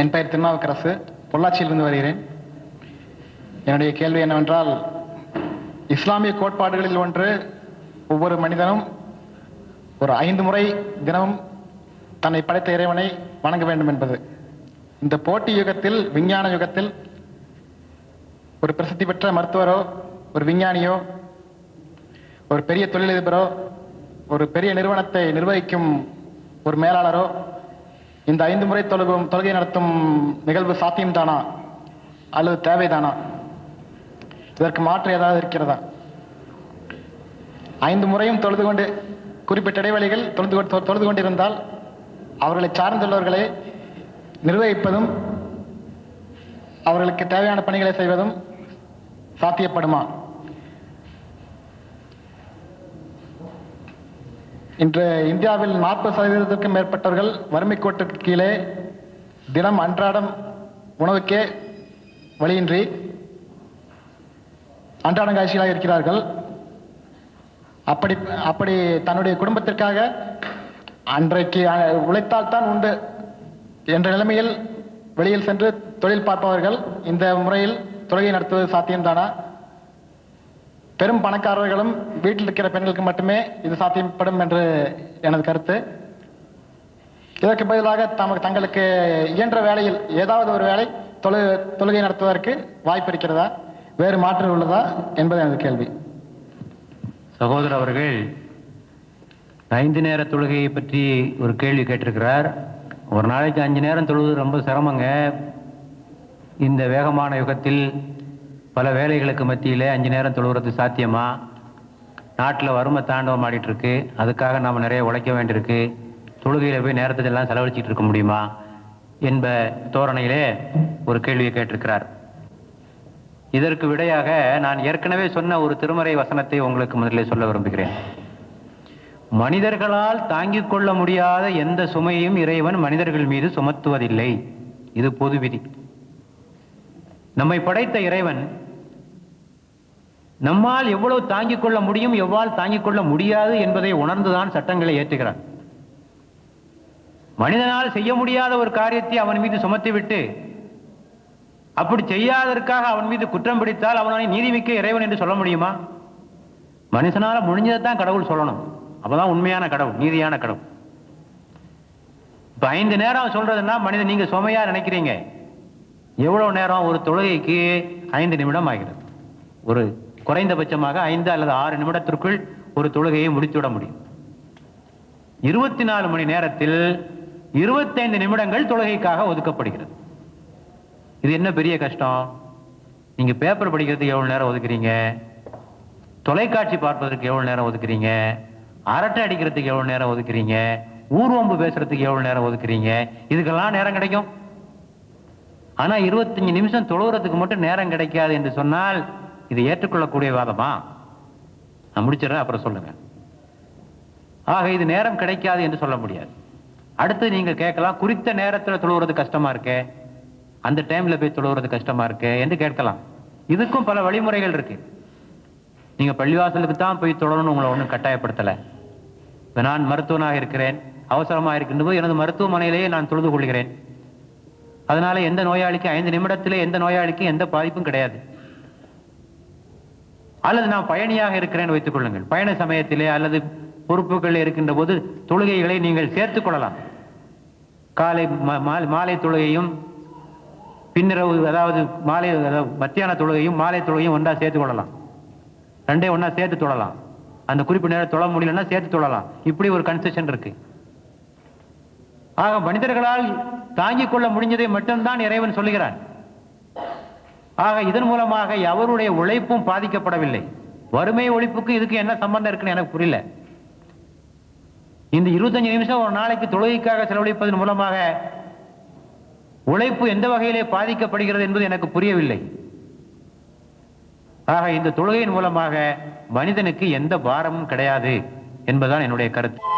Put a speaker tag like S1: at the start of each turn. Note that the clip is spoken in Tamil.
S1: என் பெயர் திருநாவுக்கரசு. பொள்ளாச்சியிலிருந்து வருகிறேன். என்னுடைய கேள்வி என்னவென்றால் இஸ்லாமிய கோட்பாடுகளில் ஒன்று ஒவ்வொரு மனிதனும் ஒரு ஐந்து முறை தினமும் தன்னை படைத்த இறைவனை வணங்க வேண்டும் என்பது. இந்த போட்டி யுகத்தில் விஞ்ஞான யுகத்தில் ஒரு பிரசித்தி பெற்ற மருத்துவரோ ஒரு விஞ்ஞானியோ ஒரு பெரிய தொழிலதிபரோ ஒரு பெரிய நிறுவனத்தை நிர்வகிக்கும் ஒரு மேலாளரோ இந்த ஐந்து முறை தொழுகும் தொழுகை நடத்தும் நிகழ்வு சாத்தியம்தானா? அல்லது தேவைதானா? இதற்கு மாற்று ஏதாவது இருக்கிறதா? ஐந்து முறையும் தொழுது கொண்டு குறிப்பிட்ட இடைவெளிகள் தொழுது கொண்டு- தொழுது கொண்டிருந்தால் அவர்களை சார்ந்துள்ளவர்களை நிர்வகிப்பதும் அவர்களுக்கு தேவையான பணிகளை செய்வதும் சாத்தியப்படுமா? இன்று இந்தியாவில் நாற்பது சதவீதத்திற்கும் மேற்பட்டவர்கள் வறுமை கோட்டுக்கு கீழே தினம் அன்றாடம் உணவுக்கே வழியின்றி அன்றாடங்காட்சிகளாக இருக்கிறார்கள். அப்படி அப்படி தன்னுடைய குடும்பத்திற்காக அன்றைக்கு உழைத்தால்தான் உண்டு என்ற நிலைமையில் வெளியில் சென்று தொழில் பார்ப்பவர்கள் இந்த முறையில் தொழுகை நடத்துவது சாத்தியம்தானா? பெரும் பணக்காரர்களும் வீட்டில் இருக்கிற பெண்களுக்கு மட்டுமே இது சாத்தியப்படும் என்று எனது கருத்து. இதற்கு பதிலாக தமக்கு தங்களுக்கு இயன்ற வேலையில் ஏதாவது ஒரு வேலை தொழு தொழுகை நடத்துவதற்கு வாய்ப்பு இருக்கிறதா? வேறு மாற்றம் உள்ளதா? என்பது எனது கேள்வி.
S2: சகோதரர் அவர்கள் ஐந்து நேர தொழுகையை பற்றி ஒரு கேள்வி கேட்டிருக்கிறார். ஒரு நாளைக்கு அஞ்சு நேரம் தொழுவது ரொம்ப சிரமங்க. இந்த வேகமான யுகத்தில் பல வேலைகளுக்கு மத்தியிலே அஞ்சு நேரம் தொழுகிறது சாத்தியமா? நாட்டில் வறுமை தாண்டவம் ஆடிட்டுருக்கு. அதுக்காக நாம் நிறைய உழைக்க வேண்டியிருக்கு. தொழுகையில் போய் நேரத்தெல்லாம் செலவழிச்சிட்டு இருக்க முடியுமா? என்ப தோரணையிலே ஒரு கேள்வியை கேட்டிருக்கிறார். இதற்கு விடையாக நான் ஏற்கனவே சொன்ன ஒரு திருமறை வசனத்தை உங்களுக்கு முதலில் சொல்ல விரும்புகிறேன். மனிதர்களால் தாங்கிக் கொள்ள முடியாத எந்த சுமையையும் இறைவன் மனிதர்கள் மீது சுமத்துவதில்லை. இது பொது விதி. நம்மை படைத்த இறைவன் நம்மால் எவ்வளவு தாங்கிக் கொள்ள முடியும் எவ்வாறு தாங்கிக் கொள்ள முடியாது என்பதை உணர்ந்துதான் சட்டங்களை ஏற்றுகிறார் மனிதனால் செய்ய முடியாத ஒரு காரியத்தை அவன் மீது சுமத்திவிட்டு அப்படி செய்யாததற்காக அவன் மீது குற்றம் பிடித்தால் அவனை நீதிமிக்க இறைவன் என்று சொல்ல முடியுமா? மனுஷனால முடிஞ்சதைத்தான் கடவுள் சொல்லணும். அப்பதான் உண்மையான கடவுள் நீதியான கடவுள். இப்ப ஐந்து நேரம் சொல்றதுன்னா மனிதன் நீங்க சுமையா நினைக்கிறீங்க. எவ்வளவு நேரம் ஒரு தொழுகைக்கு ஐந்து நிமிடம் ஆகிறது? ஒரு குறைந்தபட்சமாக ஐந்து அல்லது ஆறு நிமிடத்திற்குள் ஒரு தொழுகையை முடித்துவிட முடியும். இருபத்தி நாலு மணி நேரத்தில் இருபத்தைந்து நிமிடங்கள் தொழுகைக்காக ஒதுக்கப்படுகிறது. இது என்ன பெரிய கஷ்டம்? நீங்க பேப்பர் படிக்கிறதுக்கு எவ்வளவு நேரம் ஒதுக்குறீங்க? தொலைக்காட்சி பார்ப்பதற்கு எவ்வளவு நேரம் ஒதுக்குறீங்க? அரட்டை அடிக்கிறதுக்கு எவ்வளவு நேரம் ஒதுக்குறீங்க? ஊர்வம்பு பேசுறதுக்கு எவ்வளவு நேரம் ஒதுக்குறீங்க? இதுக்கெல்லாம் நேரம் கிடைக்கும். ஆனா இருபத்தஞ்சு நிமிஷம் தொழுகிறதுக்கு மட்டும் நேரம் கிடைக்காது என்று சொன்னால் இது ஏற்றுக்கொள்ளக்கூடிய வாதமா? நான் முடிச்சிடறேன் அப்புறம் சொல்லுங்க. ஆக இது நேரம் கிடைக்காது என்று சொல்ல முடியாது. அடுத்து நீங்க கேட்கலாம் குறித்த நேரத்துல தொழுவுறது கஷ்டமா இருக்கே? அந்த டைம்ல போய் தொழுவுறது கஷ்டமா இருக்கு? என்று கேட்கலாம். இதுக்கும் பல வழிமுறைகள் இருக்கு. நீங்க பள்ளிவாசலுக்கு தான் போய் தொடரணும் உங்களை ஒன்றும் கட்டாயப்படுத்தல. இப்ப நான் மருத்துவனாக இருக்கிறேன் அவசரமாக இருக்கின்ற போது எனது மருத்துவமனையிலேயே நான் தொழுது கொள்கிறேன். அதனால எந்த நோயாளிக்கும் ஐந்து நிமிடத்திலே எந்த நோயாளிக்கும் எந்த பாதிப்பும் கிடையாது. அல்லது நான் பயணியாக இருக்கிறேன் வைத்துக் கொள்ளுங்கள். பயண சமயத்திலே அல்லது பொறுப்புகள் இருக்கின்ற போது தொழுகைகளை நீங்கள் சேர்த்துக் கொள்ளலாம். காலை மா- மாலை தொழுகையும் பின்னிரவு அதாவது மாலை அதாவது மத்தியான தொழுகையும் மாலை தொழுகையும் ஒன்றா சேர்த்து கொள்ளலாம். ரெண்டே ஒன்றா சேர்த்து தொழலாம். அந்த குறிப்பிட்ட நேரம் தொழ முடியலன்னா சேர்த்து தொழலாம். இப்படி ஒரு கன்செஷன் இருக்கு. ஆக மனிதர்களால் தாங்கிக் கொள்ள முடிஞ்சதை மட்டும்தான் இறைவன் சொல்லுகிறான். ஆக இதன் மூலமாக அவருடைய உழைப்பும் பாதிக்கப்படவில்லை. வறுமை ஒழிப்புக்கு இதுக்கு என்ன சம்பந்தம் இருக்குன்னு எனக்கு புரியல. இந்த இருபத்தஞ்சு நிமிஷம் ஒரு நாளைக்கு தொழுகைக்காக செலவழிப்பதன் மூலமாக உழைப்பு எந்த வகையிலே பாதிக்கப்படுகிறது என்பது எனக்கு புரியவில்லை. ஆக இந்த தொழுகையின் மூலமாக மனிதனுக்கு எந்த பாரமும் கிடையாது என்பதுதான் என்னுடைய கருத்து.